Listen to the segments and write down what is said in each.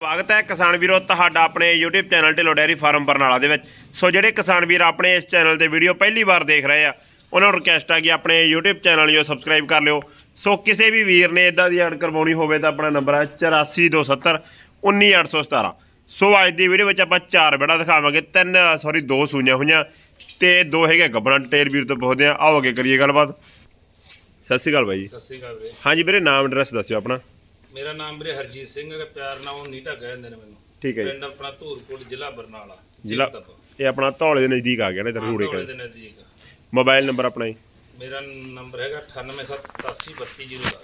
ਸਵਾਗਤ ਹੈ ਕਿਸਾਨ ਵੀਰੋ ਤੁਹਾਡਾ ਆਪਣੇ YouTube channel Dhillon dairy farm Barnala ਦੇ ਵਿੱਚ। ਸੋ ਜਿਹੜੇ ਕਿਸਾਨ ਵੀਰ ਆਪਣੇ ਇਸ ਚੈਨਲ ਤੇ ਵੀਡੀਓ ਪਹਿਲੀ ਵਾਰ ਦੇਖ ਰਹੇ ਆ ਉਹਨਾਂ ਨੂੰ ਰਿਕਵੈਸਟ ਆ ਕਿ ਆਪਣੇ YouTube ਚੈਨਲ ਨੂੰ ਸਬਸਕ੍ਰਾਈਬ ਕਰ ਲਿਓ। ਸੋ ਕਿਸੇ ਵੀ ਵੀਰ ਨੇ ਇਦਾਂ ਦੀ ਐਡ ਕਰਵਾਉਣੀ ਹੋਵੇ ਤਾਂ ਆਪਣਾ ਨੰਬਰ ਹੈ 8427 19817 ਸੋ ਅੱਜ ਦੀ ਵੀਡੀਓ ਵਿੱਚ ਆਪਾਂ ਚਾਰ ਬੜਾ ਦਿਖਾਵਾਂਗੇ। ਤਿੰਨ ਸੌਰੀ ਦੋ ਸੂਈਆਂ ਹੋਈਆਂ ਤੇ ਦੋ ਹੈਗੇ ਗੱਬਣਾ ਟੇਰ ਵੀਰ ਤੋਂ ਪੁੱਛਦੇ ਆ। ਆਓ ਅੱਗੇ ਕਰੀਏ ਗੱਲਬਾਤ। ਸਤਿ ਸ਼੍ਰੀ ਅਕਾਲ ਬਾਈ। ਜੀ ਸਤਿ ਸ੍ਰੀ ਅਕਾਲ ਵੀਰੇ। ਹਾਂਜੀ ਵੀਰੇ ਨਾਮ ਐਡਰੈਸ ਦੱਸਿਓ ਆਪਣਾ। ਮੇਰਾ ਨਾਮ ਵੀਰੇ ਹਰਜੀਤ ਸਿੰਘ ਹੈ ਪਿਆਰ ਨਾਲ ਉਹ ਨੀਟਾ ਕਹਿੰਦੇ ਨੇ ਮੈਨੂੰ। ਠੀਕ ਹੈ ਜੀ। ਪਿੰਡ ਆਪਣਾ ਧੂਰਕੋਟ ਜ਼ਿਲ੍ਹਾ ਬਰਨਾਲਾ ਜ਼ਿਲ੍ਹਾ। ਇਹ ਆਪਣਾ ਧੌਲੇ ਦੇ ਨਜ਼ਦੀਕ ਆ ਗਿਆ ਨਾ ਹਾਂ, ਰੂੜੇ ਧੌਲੇ ਕੋਲ। ਦੇ ਨਜ਼ਦੀਕ। ਮੋਬਾਈਲ ਨੰਬਰ ਆਪਣਾ ਜੀ। ਮੇਰਾ ਨੰਬਰ ਹੈਗਾ 9878832010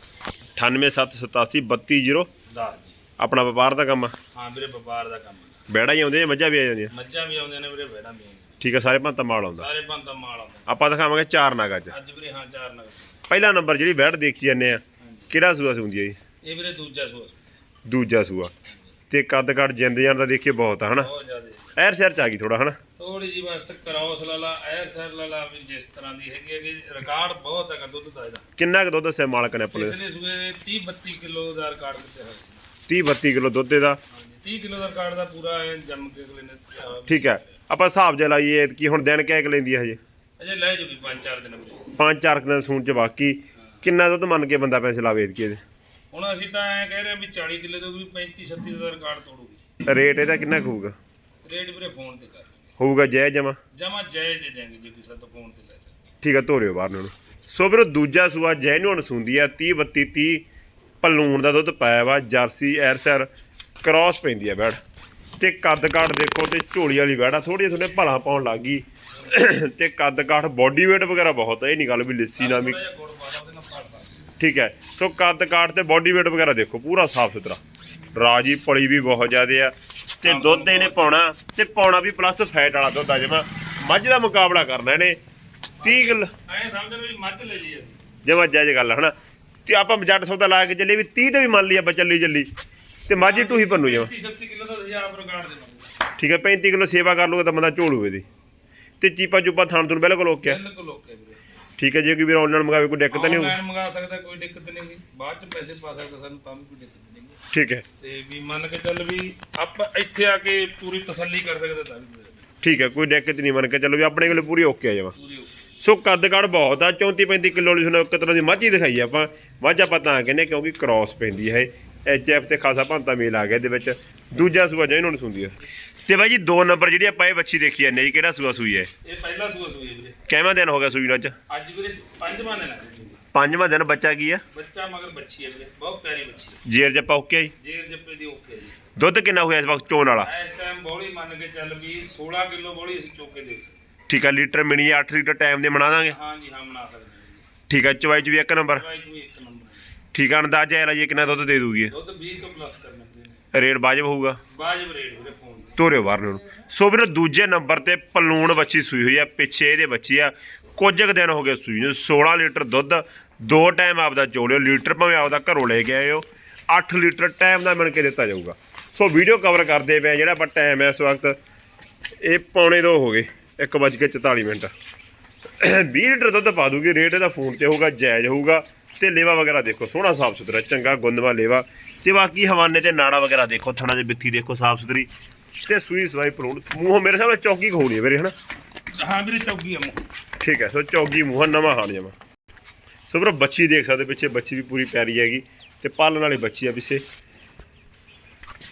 98778320 10 ਜੀ। ਆਪਣਾ ਵਪਾਰ ਦਾ ਕੰਮ ਆ? ਹਾਂ ਵੀਰੇ ਵਪਾਰ ਦਾ ਕੰਮ ਹੈ। ਬੈੜਾ ਹੀ ਆਉਂਦੇ ਆ ਮੱਝਾਂ ਵੀ ਆ ਜਾਂਦੀਆਂ? ਮੱਝਾਂ ਵੀ ਆਉਂਦੇ ਨੇ ਵੀਰੇ ਵੈੜਾਂ ਵੀ ਆਉਂਦੀਆਂ। ਠੀਕ ਆ ਸਾਰੇ ਭਾਂਤਾ ਮਾਲ ਆਉਂਦਾ। ਸਾਰੇ ਬੰਦਾ ਮਾਲ ਆਉਂਦਾ ਆਪਾਂ ਦਿਖਾਵਾਂਗੇ ਚਾਰ ਨਾਗ ਅੱਜ। ਅੱਜ ਵੀਰੇ ਹਾਂ ਚਾਰ ਨਗਰ ਪਹਿਲਾ ਨੰਬਰ ਜਿਹੜੀ ਬੈੜ ਦੇਖੀ ਜਾਂਦੇ ਆ ਹਾਂਜੀ। ਕਿਹੜਾ ਸੂਆ ਸੁੰਦੀ ਆ ਜੀ? ਇਹ ਵੀਰੇ ਦੂਜਾ ਸੂਰ ਦੂਜਾ ਸੂਆ। ਤੇ ਕੱਦ ਕੱਦ ਜਿੰਦ ਜਾਨ ਦਾ ਦੇਖੀਏ ਬਹੁਤ ਆ ਹਨਾ? ਬਹੁਤ ਜ਼ਿਆਦਾ। ਐਰ ਸ਼ਹਿਰ ਚ ਆ ਗਈ ਥੋੜਾ ਹਨਾ? ਥੋੜੀ ਜੀ ਬਸ ਕਰਾਉਸ ਲਾਲਾ ਐਰ ਸਰ ਲਾਲਾ ਵੀ ਜਿਸ ਤਰ੍ਹਾਂ ਦੀ ਹੈਗੀ ਹੈਗੀ ਰਿਕਾਰਡ ਬਹੁਤ ਹੈਗਾ ਦੁੱਧ ਦਾ ਇਹਦਾ। ਕਿੰਨਾ ਕੁ ਦੁੱਧ ਦੱਸਿਆ ਮਾਲਕ ਨੇ ਆਪਣੇ? ਪਿਛਲੇ ਸੂਏ 30 32 ਕਿਲੋ ਦਾ ਰਿਕਾਰਡ ਦਿੱਤਾ ਹੈ 30 32 ਕਿਲੋ ਦੁੱਧ ਇਹਦਾ। ਹਾਂਜੀ 30 ਕਿਲੋ ਦਾ ਰਿਕਾਰਡ ਦਾ ਪੂਰਾ ਐਨ ਜੰਮ ਕੇ ਅਗਲੇ ਨੇ ਠੀਕ ਹੈ। ਆਪਾਂ ਹਿਸਾਬ ਜਿਹਾ ਲਾਈਏ ਕਿ ਹੁਣ ਦਿਨ ਕਿਹ ਲੈਂਦੀ ਆ ਹਜੇ? ਅਜੇ ਲੈ ਜੂਗੀ 5-4 ਦਿਨ ਵੀਰੇ। ਪੰਜ ਚਾਰ ਕੁ ਦਿਨ ਸੂਣ ਚ ਬਾਕੀ। ਕਿੰਨਾ ਦੁੱਧ ਮੰਨ ਕੇ ਬੰਦਾ ਪੈਸੇ ਲਾਵੇ ਇਹਦੇ? ਹੁਣ ਅਸੀਂ ਤਾਂ ਐ ਕਹਿ ਰਹੇ ਹਾਂ ਵੀ 40 ਕਿਲੋ ਤੋਂ ਵੀ 35 36 ਦਾ ਰਿਕਾਰਡ ਤੋੜੂਗੀ। ਰੇਟ ਇਹਦਾ ਕਿੰਨਾ ਕੁ ਹੋਊਗਾ ਰੇਟ ਵੀਰੇ ਫੋਨ ਤੇ ਕਰ। ਹੋਊਗਾ ਜੈ ਜਮਾ? ਜਮਾ ਜਾਇਜ਼ ਦੇ ਦੇਣਗੇ ਜੇ ਕਿਸੇ ਤੋਂ ਫੋਨ ਤੇ ਲੈ ਸਕੇ ਠੀਕ ਆ ਧੋਰਿਓ ਬਾਹਰ ਨੂੰ ਸੋ ਵੀਰੋ ਦੂਜਾ ਸੂਆ ਜੈਨੂਨ ਸੁੰਦੀ ਆ 30 32 30 ਪਲੂਣ ਦਾ ਦੁੱਧ ਪਾਇਆ ਵਾ ਜਰਸੀ ਐਰਸਰ ਕ੍ਰਾਸ ਪੈਂਦੀ ਆ ਬੈੜ ਤੇ ਕੱਦ ਕਾਠ ਦੇਖੋ ਤੇ ਝੋਲੀ ਵਾਲੀ ਬੈੜ ਆ ਥੋੜੀ ਥੋੜੇ ਭਲਾ ਪਾਉਣ ਲੱਗ ਗਈ। ਤੇ ਕੱਦ ਕਾਠ ਬਾਡੀ weight ਵਗੈਰਾ ਬਹੁਤ ਆ ਇਹ ਨਹੀਂ ਗੱਲ ਵੀ ਲਿੱਸੀ ਨਾ ਵੀ ਥੋੜਾ ਜਿਹਾ ਗੁੜ ਪਾ ਲਾ ਉਹਦੇ ਨਾਲ ਭਰ ਪਾ ਠੀਕ ਹੈ। ਸੋ ਕੱਦ ਕਾਠ ਤੇ ਬਾਡੀ weight ਵਗੈਰਾ ਦੇਖੋ ਪੂਰਾ ਸਾਫ਼ ਸੁਥਰਾ। ਰਾਜੀ ਪਲੀ ਵੀ ਬਹੁਤ ਜ਼ਿਆਦੇ ਆ ਤੇ ਦੁੱਧ ਇਹਨੇ ਪਾਉਣਾ ਤੇ ਪਾਉਣਾ ਵੀ ਪਲੱਸ ਫੈਟ ਵਾਲਾ ਦੁੱਧ ਆ ਜਮਾ। ਮੱਝ ਦਾ ਮੁਕਾਬਲਾ ਕਰਨਾ ਇਹਨੇ। 30 ਕਿਲੋ। ਐ ਸਮਝ ਲਓ ਵੀ ਮੱਝ ਲੈ ਲਈ ਅਸੀਂ। ਜਮਾ ਜਾਇਜ਼ ਗੱਲ ਆ, ਹਨਾ? ਤੇ ਆਪਾਂ ਜੱਟ ਸੌਦਾ ਲਾ ਕੇ ਚੱਲੇ ਵੀ 30 ਤੇ ਵੀ ਮੰਨ ਲਈ ਆਪਾਂ ਚੱਲੀ ਚੱਲੀ। ਤੇ ਮੱਝ ਹੀ ਟੂਹੀ ਪੰਨੂ ਜਮਾ। 30 37 ਕਿਲੋ ਦਾ ਆਪ ਰਿਕਾਰਡ ਠੀਕ ਹੈ 35 ਕਿਲੋ ਸੇਵਾ ਕਰ ਲੂਗਾ ਤਾਂ ਬੰਦਾ ਝੋਲੂ ਇਹਦੀ। ਤੇ ਚੀਪਾ ਚੁਪਾ ਥਾਣ ਤੋਂ ਬਿਲਕੁਲ ਓਕੇ। ਬਿਲਕੁਲ ਓਕੇ ਵੀਰੇ। ਠੀਕ ਹੈ ਜੇ ਕੋਈ ਵੀਰ ਆਨਲਾਈਨ ਮੰਗਾਵੇ ਕੋਈ ਦਿੱਕਤ ਨਹੀਂ ਹੋਊ? ਆਨਲਾਈਨ ਮੰਗਾ ਸਕਦਾ ਕੋਈ ਦਿੱਕਤ ਨਹੀਂ ਗੀ। ਬਾਅਦ ਚ ਪੈਸੇ ਪਾ ਸਕਦਾ ਸਾਨੂੰ ਤਾਂ ਵੀ ਕੋਈ ਦਿੱਕਤ ਨਹੀਂ ਗੀ। ਠੀਕ ਹੈ। ਤੇ ਵੀ ਮੰਨ ਕੇ ਚੱਲ ਵੀ ਆਪਾਂ ਇੱਥੇ ਆ ਕੇ ਪੂਰੀ ਤਸੱਲੀ ਕਰ ਸਕਦਾ ਤਾਂ ਵੀ ਕੋਈ ਠੀਕ ਹੈ ਕੋਈ ਦਿੱਕਤ ਨਹੀਂ ਮੰਨ ਕੇ ਚੱਲੋ ਵੀ ਆਪਣੇ ਕੋਲ ਪੂਰੀ ਓਕੇ ਆ ਪੂਰੀ okay। ਸੋ ਕੱਦ ਕਾਠ ਬਹੁਤ ਆ 34 35 ਕਿਲੋ ਵਾਲੀ ਸਾਨੂੰ ਇੱਕ ਤਰ੍ਹਾਂ ਦੀ ਮੱਝ ਹੀ ਦਿਖਾਈ ਆ ਆਪਾਂ। ਮੱਝ ਆਪਾਂ ਤਾਂ ਕਹਿੰਦੇ ਕਿਉਂਕਿ ਕ੍ਰਾਸ ਪੈਂਦੀ ਹੈ ਐਚ ਐਫ ਤੇ ਖਾਸਾ ਭੰਤਾ ਮੇਲ ਆ ਗਿਆ ਇਹਦੇ ਵਿੱਚ। ਦੂਜਾ ਸੂਆ ਜਿਹਨੂੰ ਨੂੰ ਸੁੰਦੀ ਆ। ਤੇ ਬਾਈ ਜੀ ਦੋ ਨੰਬਰ ਜਿਹੜੀ ਆਪਾਂ ਇਹ ਬੱਚੀ ਦੇਖੀ ਜਾਂਦੇ ਜੀ ਕਿਹੜਾ ਸੂਆ ਸੂਈ ਹੈ? ਇਹ ਪਹਿਲਾ ਸੂਆ ਸੂਈ ਹੈ ਕਿੰਨਾ ਦਿਨ ਹੋ ਗਿਆ ਸੂਈ ਨੂੰ ਅੱਜ? ਅੱਜ ਵੀਰੇ ਪੰਜਵਾਂ ਦਿਨ ਹੈ ਪੰਜਵਾਂ ਦਿਨ ਬੱਚਾ ਕੀ ਆ? ਬੱਚਾ ਮਗਰ ਬੱਚੀ ਹੈ ਵੀਰੇ ਬਹੁਤ ਪਿਆਰੀ ਬੱਚੀ ਹੈ ਜੇਰ ਜੱਪਾ ਓਕੇ ਜੀ? ਜੇਰ ਜੱਪੇ ਦੀ ਓਕੇ ਜੀ। ਦੁੱਧ ਕਿੰਨਾ ਹੋਇਆ ਇਸ ਵਕਤ ਚੋਣ ਵਾਲਾ? ਇਸ ਟਾਈਮ ਬੋਲੀ ਮੰਨ ਕੇ ਚੱਲ ਵੀ 16 ਕਿਲੋ ਬੋਲੀ ਅਸੀਂ ਚੋਕੇ ਦੇ ਠੀਕ ਆ ਲੀਟਰ ਮਿਣੀ 8 ਲੀਟਰ ਟਾਈਮ ਦੇ ਬਣਾ ਦਾਂਗੇ। ਹਾਂ ਜੀ ਹਾਂ ਬਣਾ ਸਕਦੇ ਠੀਕ ਆ ਚਵਾਈ ਚ ਵੀ ਇੱਕ ਨੰਬਰ। ਦਵਾਈ ਵੀ ਇੱਕ ਨੰਬਰ। ਠੀਕ ਆ ਅੰਦਾਜ਼ਾ ਇਹ ਲਾਈਏ ਕਿੰਨਾ ਦੁੱਧ ਦੇ ਦੂਗੀ? ਦੁੱਧ 20 ਤੋਂ ਪਲੱਸ ਕਰਨਾ ਵੀਰੇ। ਰੇਟ ਵਾਜਬ ਹੋਊਗਾ? ਬਾਜਬ ਰੇਟ ਵੀਰੇ ਫੋਨ ਤੋਰਿਓ ਬਾਹਰ ਨੂੰ। ਸੋ ਵੀਰ ਦੂਜੇ ਨੰਬਰ ਤੇ ਪਲੂਣ ਬੱਚੀ ਸੂਈ ਹੋਈ ਆ ਪਿੱਛੇ ਇਹਦੇ ਬੱਚੀ ਆ। ਕੁਝ ਕੁ ਦਿਨ ਹੋ ਗਏ ਸੂਈ ਨੂੰ। 16 ਲੀਟਰ ਦੁੱਧ ਦੋ ਟਾਈਮ ਆਪਦਾ ਚੋਲਿਓ ਲੀਟਰ ਭਾਵੇਂ ਆਪਦਾ ਘਰੋਂ ਲੈ ਕੇ ਆਇਓ। 8 ਲੀਟਰ ਟਾਈਮ ਦਾ ਮਿਣ ਕੇ ਦਿੱਤਾ ਜਾਊਗਾ। ਸੋ ਵੀਡੀਓ ਕਵਰ ਕਰਦੇ ਪਏ ਜਿਹੜਾ ਆਪਾਂ ਟਾਈਮ ਹੈ ਇਸ ਵਕਤ ਇਹ ਪੌਣੇ 2 ਹੋ ਗਏ। 1:44 ਮਿੰਟ। 20 ਲੀਟਰ ਦੁੱਧ ਪਾ ਦੂਗੀ ਰੇਟ ਇਹਦਾ ਫੋਨ ਤੇ ਹੋਊਗਾ ਜਾਇਜ਼ ਹੋਊਗਾ। ਤੇ ਲੇਵਾ ਵਗੈਰਾ ਦੇਖੋ ਸੋਹਣਾ ਸਾਫ਼ ਸੁਥਰਾ ਚੰਗਾ ਗੁੰਦਵਾ ਲੇਵਾ। ਤੇ ਬਾਕੀ ਹਵਾਨੇ ਤੇ ਨਾੜਾ ਵਗੈਰਾ ਦੇਖੋ ਥਣਾ ਦੇ ਬਿੱਥੀ ਦੇਖੋ ਸਾਫ਼ ਸੁਥਰੀ। ਤੇ ਸੂਈ ਸਵਾਈ ਪਰੂਣ ਮੂੰਹ ਮੇਰੇ ਸਾਹਮਣੇ ਚੌਕੀ ਖੋਣੀ ਹੈ ਵੀਰੇ ਹਨਾ? ਹਾਂ ਵੀਰੇ ਚੌਗੀ ਆ ਮੂੰਹ। ਠੀਕ ਹੈ ਸੋ ਚੌਗੀ ਮੂੰਹ ਨਵਾਂ ਹਾਣ ਜਾਵਾ ਸੋ ਵੀਰੋ ਬੱਚੀ ਦੇਖ ਸਕਦੇ ਪਿੱਛੇ ਬੱਚੀ ਵੀ ਪੂਰੀ ਪਿਆਰੀ ਹੈਗੀ। ਤੇ ਪਾਲਣ ਵਾਲੀ ਬੱਚੀ ਆ ਪਿੱਛੇ।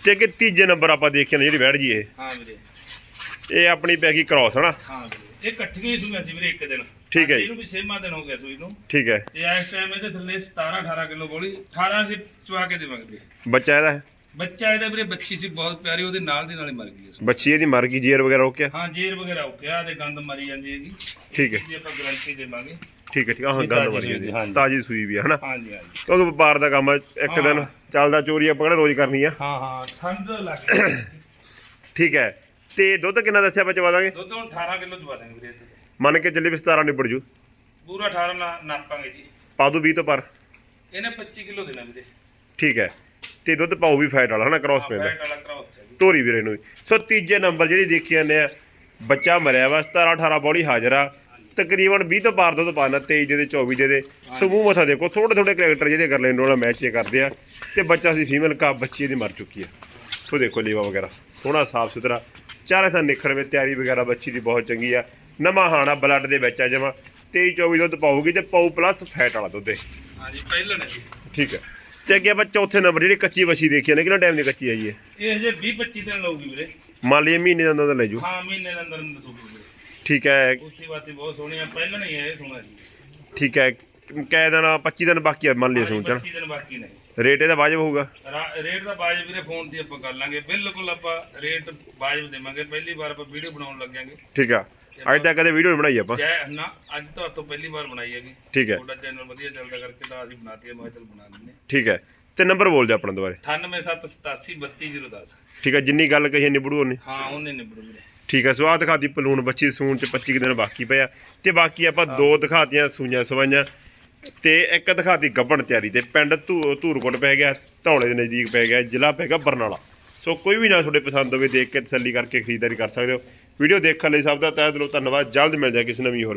ਤੇ ਅੱਗੇ ਤੀਜੇ ਨੰਬਰ ਆਪਾਂ ਦੇਖਿਆ ਨਾ ਜਿਹੜੀ ਵੈੜ ਜੀ ਇਹ। ਹਾਂ ਵੀਰੇ। ਇਹ ਆਪਣੀ ਪੈ ਗਈ ਕ੍ਰਾਸ ਹਨਾ? ਹਾਂ ਵੀਰੇ। ਇਹ ਇਕੱਠੀਆਂ ਹੀ ਸੂਈਆਂ ਸੀ ਵੀਰੇ ਇੱਕ ਦਿਨ। ਠੀਕ ਹੈ ਜੀ। ਇਹਨੂੰ ਵੀ ਛੇਵਾਂ ਦਿਨ ਹੋ ਗਿਆ ਸੂਈ ਨੂੰ ਠੀਕ ਹੈ। ਤੇ ਇਸ ਟਾਈਮ ਇਹਦੇ ਥੱਲੇ 17 18 ਕਿਲੋ ਬੋਲੀ 18 ਸੀ ਚੁਆ ਕੇ ਦੇਵਾਂਗੇ। ਬੱਚਾ ਇਹਦਾ? ਹੈ। ਬੱਚਾ ਇਹਦਾ ਵੀਰੇ ਬੱਚੀ ਸੀ ਬਹੁਤ ਪਿਆਰੀ ਉਹਦੇ ਨਾਲ ਦੀ ਨਾਲ ਹੀ ਮਰ ਗਈ ਇਸ ਬੱਚੀ ਇਹਦੀ ਮਰ ਗਈ ਜੇਰ ਵਗੈਰਾ ਓਕੇ ਹਾਂ ਜੇਰ ਵਗੈਰਾ ਓਕੇ ਆ ਤੇ ਗੰਦ ਮਰੀ ਜਾਂਦੀ ਹੈਗੀ। ਠੀਕ ਹੈ। ਇਹਦੀ ਆਪਾਂ ਗਾਰੰਟੀ ਦੇਵਾਂਗੇ। ਠੀਕ ਹੈ ਠੀਕ ਆ ਹਾਂ ਗੱਲ ਤਾਜ਼ੀ ਸੂਈ ਦੀ, ਹਾਂਜੀ। ਤਾਜੀ ਸੂਈ ਵੀ ਹੈ ਹਨਾ? ਹਾਂਜੀ ਹਾਂਜੀ। ਕਿਉਂਕਿ ਵਪਾਰ ਦਾ ਕੰਮ ਹੈ, ਇੱਕ ਦਿਨ ਹਾਂ। ਚੱਲਦਾ ਚੋਰੀ ਆਪਾਂ ਕਿਹੜਾ ਰੋਜ਼ ਕਰਨੀ ਆ? ਹਾਂ ਹਾਂ ਠੰਡ ਲੱਗ ਗਈ ਠੀਕ ਹੈ। ਤੇ ਦੁੱਧ ਕਿੰਨਾ ਦੱਸਿਆ ਬਚਵਾ ਦਾਂਗੇ? ਦੁੱਧ ਹੁਣ 18 ਕਿਲੋ ਦਵਾ ਦਾਂਗੇ ਵੀਰੇ ਤੇ। ਮੰਨ ਕੇ ਚੱਲੇ ਵੀ 17 ਨਿਬੜ ਜੂ। ਪੂਰਾ 18 ਨਾ ਨਾਪਾਂਗੇ ਜੀ। ਪਾ ਦੂ 20 ਤੋਂ ਪਰ ਇਹਨੇ 25 ਕਿਲੋ ਦੇਣਾ ਵੀਰੇ। ਠੀਕ ਹੈ। ਤੇ ਦੁੱਧ ਪਾਉ ਵੀ ਫੈਟ ਵਾਲਾ ਹਨਾ ਕ੍ਰਾਸ ਪੈਂਦਾ। ਫੈਟ ਵਾਲਾ ਕਰਾਉ ਚਾਹੀਦੀ ਧੋਰੀ ਵੀਰੇ ਨੂੰ ਵੀ। ਸੋ ਤੀਜੇ ਨੰਬਰ ਜਿਹੜੀ ਦੇਖੀ ਜਾਂਦੇ ਆ ਬੱਚਾ ਮਰਿਆ ਵਾ 17 18 ਬੋਲੀ ਹਾਜ਼ਰ ਆ। ਤਕਰੀਬਨ 20 ਤੋਂ ਪਾਰ ਦੁੱਧ ਪਾਣਾ 23 ਦੇ ਦੇ 24 ਦੇ ਦੇ ਸੋ ਮੂੰਹ ਮੱਥਾ ਦੇਖੋ ਥੋੜੇ ਥੋੜੇ ਕਰੈਕਟਰ ਜਿਹਦੇ ਕਰ ਲੈਣ ਵਾਲਾ ਮੈਚ ਇਹ ਕਰਦੇ ਆ। ਤੇ ਬੱਚਾ ਸੀ ਫੀਮੇਲ ਕਾ ਬੱਚੀ ਇਹਦੀ ਮਰ ਚੁੱਕੀ ਆ। ਸੋ ਦੇਖੋ ਲੀਵਾ ਵਗੈਰਾ ਸੋਹਣਾ ਸਾਫ਼ ਸੁਥਰਾ ਚਾਰੇ ਥਾਂ ਨਿਖੜ ਵਿੱਚ ਤਿਆਰੀ ਵਗੈਰਾ ਬੱਚੀ ਦੀ ਬਹੁਤ ਚੰਗੀ ਆ। ਨਵਾਂ ਹਾਣਾ ਬਲੱਡ ਦੇ ਵਿੱਚ ਆ ਜਮਾ। 23 24 ਦੁੱਧ ਪਾਉਗੀ ਤੇ ਪਾਉ ਪਲੱਸ ਫੈਟ ਵਾਲਾ ਦੁੱਧ ਹੈ ਹਾਂਜੀ ਪਹਿਲਾਂ ਨੇ। ਠੀਕ ਹੈ ਤੇ ਅੱਗੇ ਆਪਾਂ ਚੌਥੇ ਨੰਬਰ ਜਿਹੜੀ ਕੱਚੀ ਵਛੀ ਦੇਖੀ ਨੇ ਕਿੰਨਾ ਟਾਈਮ ਦੀ ਕੱਚੀ ਹੈ ਜੀ ਇਹ ਹਜੇ 20 25 ਦਿਨ ਲਊਗੀ ਵੀਰੇ। ਮੰਨ ਲਈਏ ਮਹੀਨੇ ਦਾ ਦੁੱਧ ਲੈ ਜੂ। ਹਾਂ ਮਹੀਨੇ ਦੇ ਅੰਦਰ ਅੰਦਰ ਸੂਗੀ ਵੀਰੇ। ਠੀਕ ਹੈ। ਉੱਥੀ ਬਾਤੀ ਬਹੁਤ ਸੋਹਣੀ ਆ ਪਹਿਲਾਂ ਨਹੀਂ ਇਹ ਸੋਹਣਾ ਜੀ। ਠੀਕ ਹੈ। ਕੈ ਦਿਨ 25 ਦਿਨ ਬਾਕੀ ਆ ਮੰਨ ਹਾਂਜੀ, ਸੋਚਣ 25 ਦਿਨ ਬਾਕੀ ਨੇ। ਰੇਟ ਇਹਦਾ ਵਾਜਬ ਹੋਊਗਾ? ਰਾ- ਰੇਟ ਦਾ ਬਾਜਬ ਵੀਰੇ ਫੋਨ ਤੇ ਆਪਾਂ ਕਰ ਲਾਂਗੇ। ਬਿਲਕੁਲ ਆਪਾਂ ਰੇਟ ਬਾਜਬ ਦੇਵਾਂਗੇ। ਪਹਿਲੀ ਵਾਰ ਆਪਾਂ ਵੀਡੀਓ ਬਣਾਉਣ ਲੱਗਾਂਗੇ ਠੀਕ ਆ। ਅੱਜ ਤੱਕ ਕਦੇ ਵੀਡੀਓ ਨਹੀਂ ਬਣਾਈ ਆਪਾਂ? ਜੈ ਨਾ ਅੱਜ ਤੋਂ ਤੋਂ ਪਹਿਲੀ ਵਾਰ ਬਣਾਈ ਹੈਗੀ। ਠੀਕ ਹੈ। ਤੁਹਾਡਾ ਚੈਨਲ ਵਧੀਆ ਚੱਲਦਾ ਕਰਕੇ ਤਾਂ ਅਸੀਂ ਬਣਾਤੀ ਹੈ ਮੈਂ ਕਿਹਾ ਚੱਲ ਬਣਾ ਲੈਂਦੇ ਠੀਕ ਹੈ। ਤੇ ਨੰਬਰ ਬੋਲ ਦਿਓ ਆਪਣਾ ਦੁਬਾਰੇ। 98787 ਠੀਕ ਹੈ ਜਿੰਨੀ ਗੱਲ ਕਹੀ ਨਿਬੜੂ ਉਹਨੇ ਹਾਂ ਉਹਨੇ ਨਿਬੜੂ ਵੀਰੇ। ਠੀਕ ਹੈ ਸੋ ਆਹ ਦਿਖਾਤੀ ਪਲੂਣ ਬੱਚੀ ਸੂਣ ਚ 25 ਕੁ ਦਿਨ ਬਾਕੀ ਪਏ ਆ। ਤੇ ਬਾਕੀ ਆਪਾਂ ਦੋ ਦਿਖਾਤੀਆਂ ਸੂਈਆਂ ਸਵਾਈਆਂ। ਤੇ ਇੱਕ ਦਿਖਾਤੀ ਗੱਬਣ ਤਿਆਰੀ ਤੇ ਪਿੰਡ ਧੂ- ਧੂਰਕੋਟ ਪੈ ਗਿਆ, ਧੌਲੇ ਦੇ ਨਜ਼ਦੀਕ ਪੈ ਗਿਆ, ਜ਼ਿਲ੍ਹਾ ਪੈ ਗਿਆ ਬਰਨਾਲਾ। ਸੋ ਕੋਈ ਵੀ ਨਾ ਤੁਹਾਡੇ ਪਸੰਦ ਹੋਵੇ, ਦੇਖ ਕੇ ਤਸੱਲੀ ਕਰਕੇ ਖਰੀਦਦਾਰੀ ਕਰ ਸਕਦੇ ਹੋ। ਵੀਡੀਓ ਦੇਖਣ ਲਈ ਸਭ ਦਾ ਤਹਿ ਦਿਲੋਂ ਧੰਨਵਾਦ, ਜਲਦ ਮਿਲ ਜਾਏ ਕਿਸੇ ਨਵੀਂ ਹੋਰ